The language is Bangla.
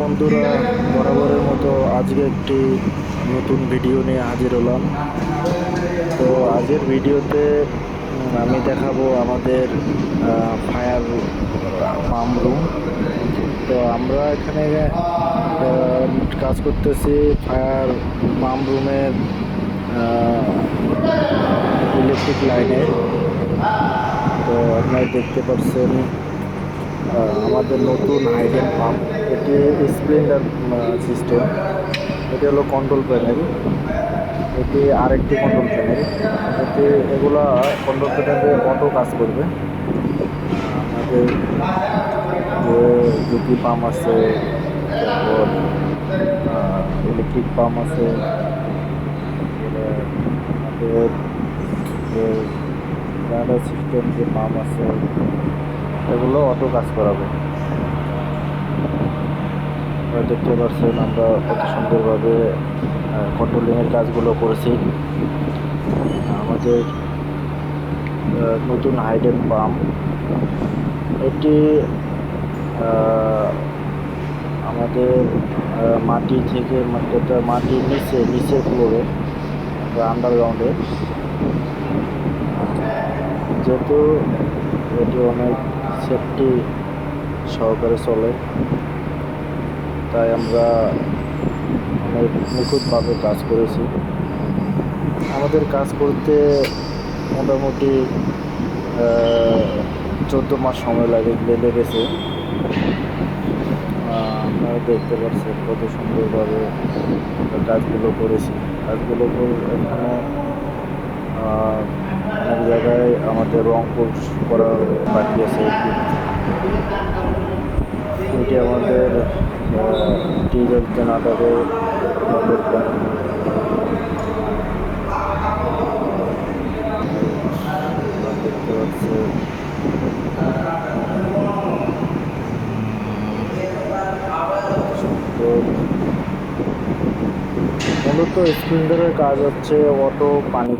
বন্ধুরা, বরাবরের মতো আজকে একটি নতুন ভিডিও নিয়ে হাজির হলাম। তো আজকের ভিডিওতে আমি দেখাবো আমাদের ফায়ার পাম্প রুম তো আমরা এখানে কাজ করতেছি ফায়ার পাম্প রুমের ইলেকট্রিক লাইনে তো আপনারা দেখতে পাচ্ছেন আমাদের নতুন হাইডেন পাম্প এটি স্প্লেন্ডার সিস্টেম এটি হলো কন্ট্রোল প্যানেল এটি আরেকটি কন্ট্রোল প্যানেল এটি এগুলা কন্ট্রোল প্যানেলে অটো কাজ করবে। আমাদের যে জ্যোতি পাম্প আছে, তারপর ইলেকট্রিক পাম্প আছে আমাদের যে সিস্টেম যে পাম্প আছে এগুলো অটো কাজ করাবে। দেখতে পাচ্ছেন আমরা কত সুন্দরভাবে কন্ট্রোলিংয়ের কাজগুলো করেছি। আমাদের নতুন হাইডেন পাম্প এটি আমাদের মাটি থেকে মানে মাটির নিচে, নিচের ফ্লোরে আন্ডারগ্রাউন্ডে যেহেতু এটি অনেক সেফটি সহকারে চলে। তাই আমরা অনেক নিখুঁতভাবে কাজ করেছি। আমাদের কাজ করতে মোটামুটি চোদ্দ মাস সময় লাগে লেগেছে আহ, আপনারা দেখতে পাচ্ছেন কত সুন্দরভাবে কাজগুলো করেছি। কাজগুলো এখানে আহ, অনেক রং কোর্স করা বাকি আছে এটি আমাদের ডিজেল জেনারেটরের দেখতে পাচ্ছি। মূলত স্প্রিন্টারের কাজ হচ্ছে অটো পানি